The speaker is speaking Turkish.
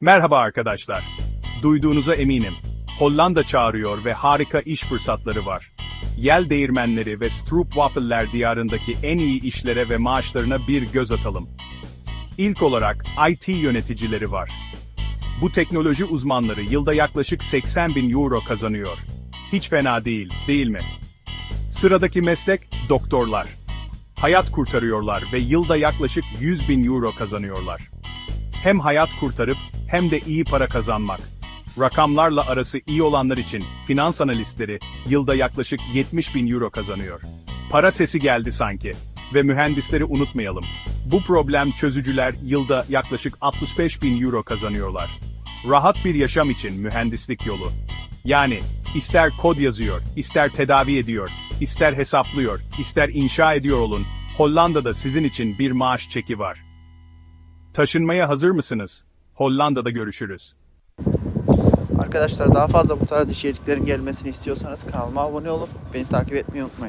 Merhaba arkadaşlar. Duyduğunuza eminim. Hollanda çağırıyor ve harika iş fırsatları var. Yel değirmenleri ve stroopwafeller diyarındaki en iyi işlere ve maaşlarına bir göz atalım. İlk olarak IT yöneticileri var. Bu teknoloji uzmanları yılda yaklaşık 80 bin euro kazanıyor. Hiç fena değil, değil mi? Sıradaki meslek doktorlar. Hayat kurtarıyorlar ve yılda yaklaşık 100 bin euro kazanıyorlar. Hem hayat kurtarıp hem de iyi para kazanmak. Rakamlarla arası iyi olanlar için finans analistleri yılda yaklaşık 70 bin euro kazanıyor. Para sesi geldi sanki. Ve mühendisleri unutmayalım. Bu problem çözücüler yılda yaklaşık 65 bin euro kazanıyorlar. Rahat bir yaşam için mühendislik yolu. Yani ister kod yazıyor, ister tedavi ediyor, ister hesaplıyor, ister inşa ediyor olun, Hollanda'da sizin için bir maaş çeki var. Taşınmaya hazır mısınız? Hollanda'da görüşürüz. Arkadaşlar daha fazla bu tarz içeriklerin gelmesini istiyorsanız kanalıma abone olup beni takip etmeyi unutmayın.